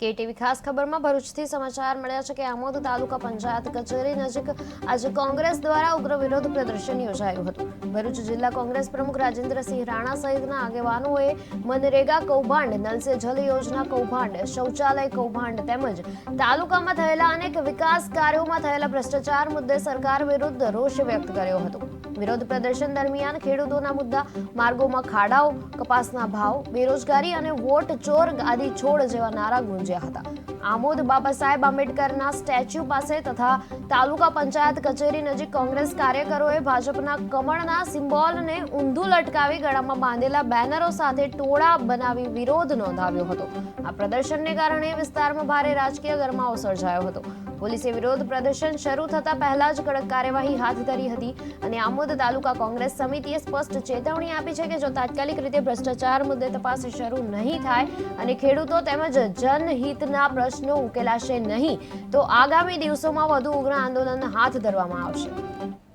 KTV ખાસ ખબરમાં ભરૂચથી સમાચાર મળ્યા છે કે આમોદ તાલુકા પંચાયત કચેરી નજીક આજે કોંગ્રેસ દ્વારા ઉગ્ર વિરોધ પ્રદર્શન યોજાયું હતું. ભરૂચ જિલ્લા કોંગ્રેસ પ્રમુખ રાજેન્દ્રસિંહ રાણા સહિતના આગેવાનોએ મનરેગા કૌભાંડ નલ જલ યોજના કૌભાંડ, શૌચાલય કૌભાંડ તેમજ તાલુકામાં થયેલા અનેક વિકાસ કાર્યોમાં થયેલા ભ્રષ્ટાચાર મુદ્દે સરકાર વિરુદ્ધ રોષ વ્યક્ત કર્યો હતો. વિરોધ પ્રદર્શન દરમિયાન ખેડૂતોના મુદ્દા માર્ગોમાં ખાડાઓ, કપાસના ભાવ, બેરોજગારી અને વોટ ચોર ગાદી છોડ જેવા નારા ગુંજ્યા હતા આમોદ બાબા સાહેબ આંબેડકરના સ્ટેચ્યુ પાસે તથા તાલુકા પંચાયત કચેરી નજીક કોંગ્રેસ કાર્યકરોએ ભાજપના કમળના સિમ્બોલને ઊંધું લટકાવી ગળામાં બાંધેલા બેનરો સાથે ટોળા બનાવી વિરોધ નોંધાવ્યો હતો. આ પ્રદર્શનને કારણે વિસ્તારમાં ભારે રાજકીય ગરમાવો સર્જાયો હતો. પોલીસે વિરોધ પ્રદર્શન શરૂ થતા પહેલા જ કડક કાર્યવાહી હાથ ધરી હતી અને આમોદ તાલુકા કોંગ્રેસ સમિતિએ સ્પષ્ટ ચેતવણી આપી છે કે જો તાત્કાલિક રીતે ભ્રષ્ટાચાર મુદ્દે તપાસ શરૂ નહીં થાય અને ખેડૂતો તેમજ જનહિતના પ્રશ્નો ઉકેલાશે નહીં. તો આગામી દિવસોમાં વધુ ઉગ્ર આંદોલન હાથ ધરવામાં આવશે.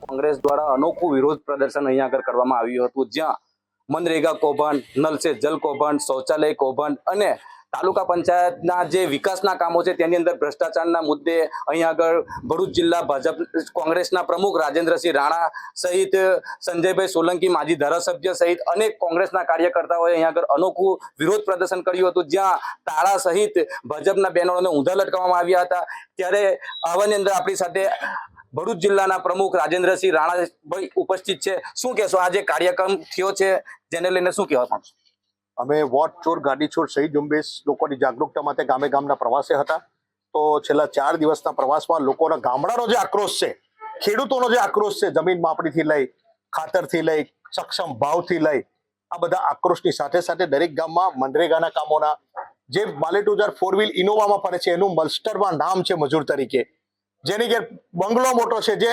કોંગ્રેસ દ્વારા અનોખું વિરોધ પ્રદર્શન અહીંયા આગળ કરવામાં આવ્યું હતું, જ્યાં મનરેગા કૌભાંડ નલ સે જલ કૌભાંડ, શૌચાલય કૌભાંડ અને તાલુકા પંચાયતના જે વિકાસના કામો છે તેની અંદર ભ્રષ્ટાચારના મુદ્દે અહીંયા આગળ ભરૂચ જિલ્લા ભાજપ કોંગ્રેસના પ્રમુખ રાજેન્દ્રસિંહ રાણા સહિત સંજયભાઈ સોલંકી માજી ધારાસભ્ય સહિત અનેક કોંગ્રેસના કાર્યકર્તાઓએ અહીંયા આગળ અનોખું વિરોધ પ્રદર્શન કર્યું હતું. જ્યાં તાળા સહિત ભાજપના બેનરોને ઊંધા લટકાવવામાં આવ્યા હતા. ત્યારે આવાની અંદર આપણી સાથે ભરૂચ જિલ્લાના પ્રમુખ રાજેન્દ્રસિંહ રાણાભાઈ ઉપસ્થિત છે. શું કહેશો? આજે કાર્યક્રમ થયો છે. જેને લઈને શું કહેવા માંગશો? અમે વોટ ચોર, ગાડી ચોર સહી ઝુંબેશ લોકોની જાગૃતતા માટે ગામે ગામના પ્રવાસે હતા. તો છેલ્લા ચાર દિવસના પ્રવાસમાં લોકોના ગામડાનો જે આક્રોશ છે, ખેડૂતોનો જે આક્રોશ છે, જમીન માપણીથી લઈ, ખાતરથી લઈ, સક્ષમ ભાવથી લઈ, આ બધા આક્રોશની સાથે સાથે દરેક ગામમાં મનરેગાના કામોના જે બાલે ટુ ફોર વ્હીલ ઇનોવામાં ફરે છે, એનું મલ્સ્ટરમાં નામ છે મજૂર તરીકે. જેની કે બંગલો મોટો છે, જે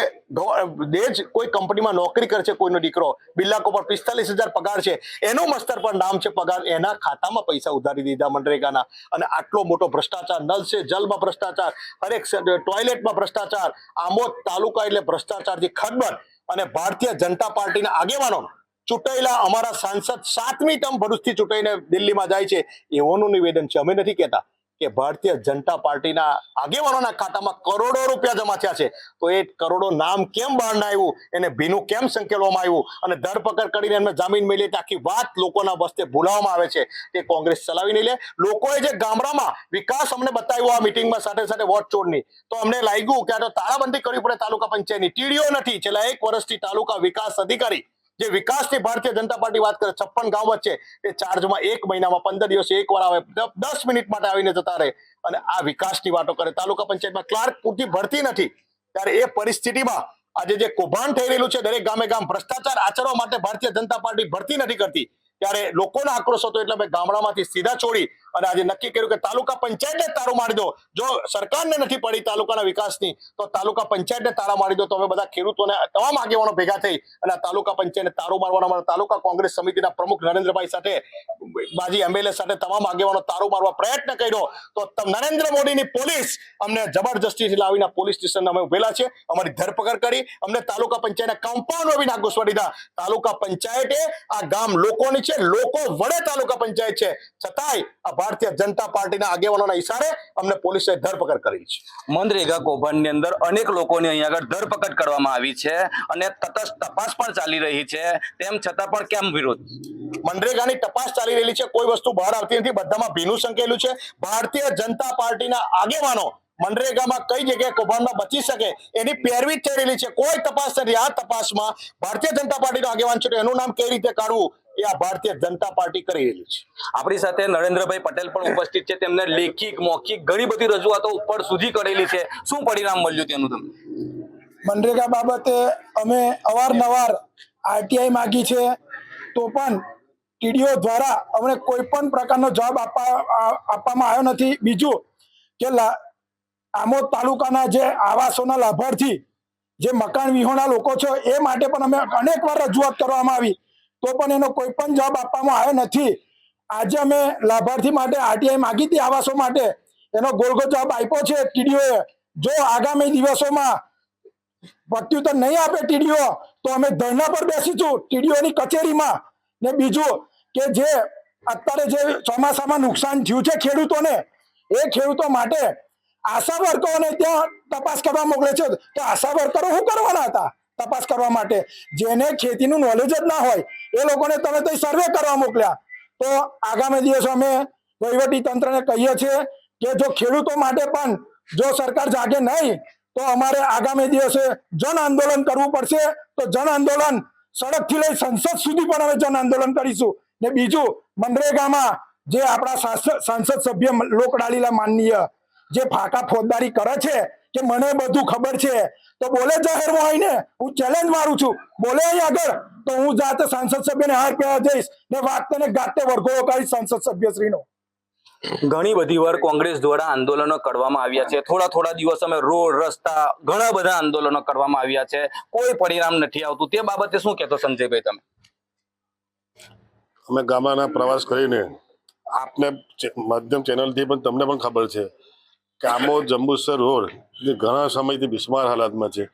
દેજ કોઈ કંપનીમાં નોકરી કરે છે કોઈનો દીકરો, બિલ્લાકો પર પિસ્તાલીસ હજાર પગાર છે, એનું મસ્તર પર નામ છે પગાર, એના ખાતામાં પૈસા ઉધારી દીધા મનરેગાના. અને આટલો મોટો ભ્રષ્ટાચાર, નલ છે, જલમાં ભ્રષ્ટાચાર, હરેક ટોયલેટમાં ભ્રષ્ટાચાર, આમોદ તાલુકા એટલે ભ્રષ્ટાચારથી ખડબડ અને ભારતીય જનતા પાર્ટીના આગેવાનો ચૂંટાયેલા અમારા સાંસદ સાતમી ટર્મ ભરૂચથી ચૂંટાઈને દિલ્હીમાં જાય છે એવોનું નિવેદન છે. અમે નથી કહેતા. કે ભારતીય જનતા પાર્ટીના આગેવાનોના ખાતામાં કરોડો રૂપિયા જમા થયા છે. તો એ કરોડો નામ કેમ બહાર આવ્યું? એને ભીનું કેમ સંકેલવામાં આવ્યું? અને ધરપકડ કરીને એમને જામીન મેળવી આખી વાત લોકોના વસ્તે ભૂલાવવામાં આવે છે તે કોંગ્રેસ ચલાવી નહીં લે. લોકોએ જે ગામડામાં વિકાસ અમને બતાવ્યો આ મિટિંગમાં સાથે સાથે વોટ ચોરની. તો અમને લાગ્યું કે આ તો તાળાબંધી કરવી પડે તાલુકા પંચાયતની. ટીડીઓ નથી. છેલ્લા એક વર્ષથી તાલુકા વિકાસ અધિકારી જે વિકાસની ભારતીય જનતા પાર્ટી વાત કરે, છપ્પન ગામ વચ્ચે, એ ચાર્જમાં એક મહિનામાં પંદર દિવસે એક વાર આવે દસ મિનિટ માટે આવીને જતા રહે. અને આ વિકાસની વાતો કરે. તાલુકા પંચાયતમાં ક્લાર્ક પૂરતી ભરતી નથી. ત્યારે એ પરિસ્થિતિમાં આજે જે કૌભાંડ થઈ રહેલું છે દરેક ગામે ગામ, ભ્રષ્ટાચાર આચરવા માટે ભારતીય જનતા પાર્ટી ભરતી નથી કરતી. ત્યારે લોકોનો આક્રોશ હતો એટલે અમે ગામડામાંથી સીધા છોડી અને આજે નક્કી કર્યું કે તાલુકા પંચાયતને તારો મારી દો. જો સરકારને નથી પડી તાલુકાના વિકાસની, તો તાલુકા પંચાયતને તારા મારી દો. તો અમે બધા ખેડૂતોને તમામ આગેવાનો ભેગા થઈ અને તાલુકા પંચાયતને તારો મારવાના અમારા તાલુકા કોંગ્રેસ સમિતિના પ્રમુખ નરેન્દ્રભાઈ સાથે બાજી એમએલએ સાથે તમામ આગેવાનો તારો મારવા પ્રયત્ન કર્યો તો નરેન્દ્ર મોદીની પોલીસ અમને જબરજસ્તીથી લાવીને પોલીસ સ્ટેશન અમે ઉભેલા છે અમારી ધરપકડ કરી અમને તાલુકા પંચાયતના કમ્પાઉન્ડ બી ના ઘૂસવા દીધા. તાલુકા પંચાયતે આ ગામ લોકોની છે લોકો વડે તાલુકા પંચાયત છે. છતાંય આ ભારતીય જનતા પાર્ટીના આગેવાનોના ઈશારે અમને પોલીસે ધરપકડ કરી છે. મનરેગા કૌભાંડની અંદર અનેક લોકોની અહીંયા આગળ ધરપકડ કરવામાં આવી છે અને તટસ્થ તપાસ પણ ચાલી રહી છે. તેમ છતાં પણ કેમ વિરોધ? મનરેગાની તપાસ ચાલી રહેલી છે. કોઈ વસ્તુ બહાર આવતી નથી. બધામાં ભીનું સંકેલું છે. ભારતીય જનતા પાર્ટીના આગેવાનો મનરેગામાં કઈ જગ્યાએ કૌભાંડમાં બચી શકે એની પેરવી થઈ રહેલી છે. કોઈ તપાસ નથી. આ તપાસમાં ભારતીય જનતા પાર્ટીનો આગેવાન છે એનું નામ કઈ રીતે કાઢવું? એ આ ભારતીય જનતા પાર્ટી કરી રહેલી છે. આપણી સાથે નરેન્દ્રભાઈ પટેલ પણ ઉપસ્થિત છે. તેમને લેખિક મૌખિક ઘણી બધી રજૂઆતો ઉપર સુધી કરેલી છે. શું પરિણામ મળ્યું તેનું તમને? મનરેગા બાબતે અમે અવારનવાર આરટીઆઈ માગી છે. તો પણ ટીડીઓ દ્વારા અમને કોઈ પણ પ્રકારનો જવાબ આપવા, આપવામાં આવ્યો નથી. બીજું કે આમોદ તાલુકાના જે આવાસોના લાભાર્થી, જે મકાન વિહોણા લોકો છે, એ માટે પણ અમે અનેક વાર રજૂઆત કરવામાં આવી. તો પણ એનો કોઈ પણ જવાબ આપવામાં આવ્યો નથી. આજે અમે લાભાર્થી માટે આરટીઆઈ માગી હતી આવાસો માટે. એનો ગોળગો જવાબ આપ્યો છે ટીડીઓએ જો આગામી દિવસોમાં પ્રત્યુત્તર નહીં આપે ટીડીઓ તો અમે ધરણા પર બેસીશું. ટીડીઓની કચેરીમાં. ને બીજું કે જે અત્યારે જે ચોમાસામાં નુકસાન થયું છે ખેડૂતોને, એ ખેડૂતો માટે આશા વર્કરોને ત્યાં તપાસ કરવા મોકલે છે. તો આશા વર્કરો શું કરવાના હતા? તપાસ કરવા માટે. જેને ખેતીનું નોલેજ જ ના હોય, એ લોકોને તમે તો સર્વે કરવા મોકલ્યા. તો આગામી દિવસો અમે વહીવટી તંત્રને કહીએ છીએ કે જો ખેડૂતો માટે પણ જો સરકાર જાગે નહીં, તો અમારે આગામી દિવસે જન આંદોલન કરવું પડશે. તો જન આંદોલન સડકથી લઈ સંસદ સુધી પણ અમે જન આંદોલન કરીશું. ને બીજું મનરેગામાં જે આપણા સાંસદ સભ્ય લોકડાલીલા માનનીય જે ફાકા ફોજદારી કરે છે, કે મને બધું ખબર છે, તો બોલે જાહેર હોય ને, હું ચેલેન્જ મારું છું. બોલે આગળ, તો હું જાતે સાંસદ સભ્યને હાર પહેવા જઈશ ને વાગતે ને ગાતે વરઘોડો કરીશ સંસદ સભ્યશ્રીનો. ઘણી બધી વાર કોંગ્રેસ દ્વારા આંદોલનો કરવામાં આવ્યા છે. થોડા થોડા દિવસ અમે રોડ, રસ્તા, ઘણા બધા આંદોલનો કરવામાં આવ્યા છે. કોઈ પરિણામ નથી આવતું. તે બાબતે શું કહેતો સંજયભાઈ તમે? અમે ગામડાના પ્રવાસ કરીને આપને માધ્યમ ચેનલથી પણ તમને પણ ખબર છે કે આમોદ જંબુસર રોડ જે ઘણા સમયથી બિસ્માર હાલતમાં છે.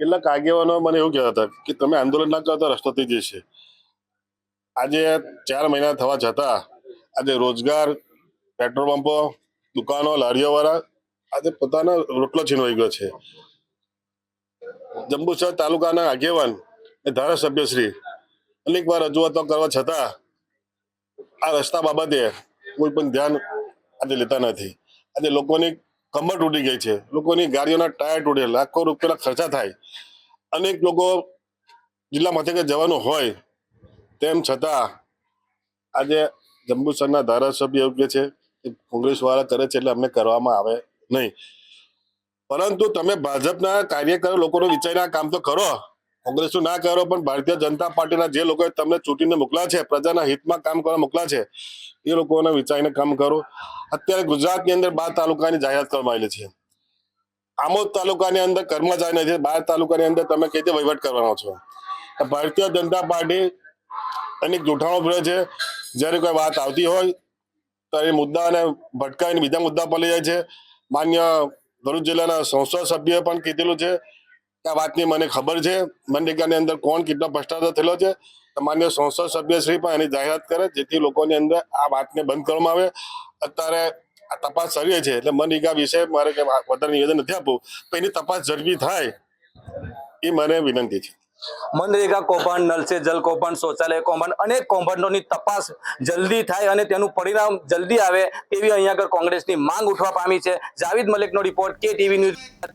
કેટલાક આગેવાનો મને એવું કહેતા હતા કે તમે આંદોલન ના કરતા રસ્તો થઈ જશે આજે ચાર મહિના થવા છતાં આજે રોજગાર, પેટ્રોલ પંપો, દુકાનો, લારીઓવાળા આજે પોતાનો રોટલો છીનવાઈ ગયો છે. જંબુસર તાલુકાના આગેવાન એ ધારાસભ્યશ્રી અનેક વાર રજૂઆતો કરવા છતાં આ રસ્તા બાબતે કોઈ પણ ધ્યાન આજે લેતા નથી. આજે લોકોની કમર તૂટી ગઈ છે. લોકોની ગાડીઓના ટાયર તૂટે લાખો રૂપિયાના ખર્ચા થાય. અનેક લોકો જિલ્લા મથકે જવાનું હોય તેમ છતાં આજે જંબુસરના ધારાસભ્ય કહે છે કે કોંગ્રેસ વાળા કરે છે એટલે અમને કરવામાં આવે નહીં. પરંતુ તમે ભાજપના કાર્યકરો લોકોનો વિચારીને આ કામ તો કરો. કોંગ્રેસનું ના કરો, પણ ભારતીય જનતા પાર્ટીના જે લોકોએ તમને ચૂંટીને મોકલા છે, પ્રજાના હિતમાં કામ કરવા મોકલ્યા છે, એ લોકોને વિચારીને કામ કરો. અત્યારે ગુજરાતની અંદર બાર તાલુકાની જાહેરાત કરવામાં આવેલી છે. આમોદ તાલુકાની અંદર કર્મચારી નથી, બાર તાલુકાની અંદર તમે કઈ રીતે વહીવટ કરવાનો છો? ભારતીય જનતા પાર્ટી અનેક જૂઠાણો ભરે છે. જ્યારે કોઈ વાત આવતી હોય, તો એ મુદ્દાને ભટકાવીને બીજા મુદ્દા પર લઈ જાય છે. માન્ય ભરૂચ જિલ્લાના સંસદ સભ્યએ પણ કીધેલું છે આ વાતની મને ખબર છે. મનરેગાની અંદર કોણ કેટલો ભ્રષ્ટાચાર થયેલો છે. માન્ય સંસદ સભ્યશ્રી પણ એની જાહેરાત કરે, જેથી લોકોની અંદર આ વાતને બંધ કરવામાં આવે. અત્યારે આ તપાસ કરીએ છે, એટલે મનરેગા વિશે મારે કે વધારે નિવેદન નથી આપવું. પણ એની તપાસ ઝડપી થાય એ મને વિનંતી છે. મનરેગા કૌભાંડ નલ સે જલ કૌભાંડ, શૌચાલય કૌભાંડ અનેક કૌભાંડોની તપાસ જલ્દી થાય અને તેનું પરિણામ જલ્દી આવે તેવી અહીંયા આગળ કોંગ્રેસની માંગ ઉઠવા પામી છે. જાવેદ મલિકનો રિપોર્ટ, કે ટીવી ન્યૂઝ.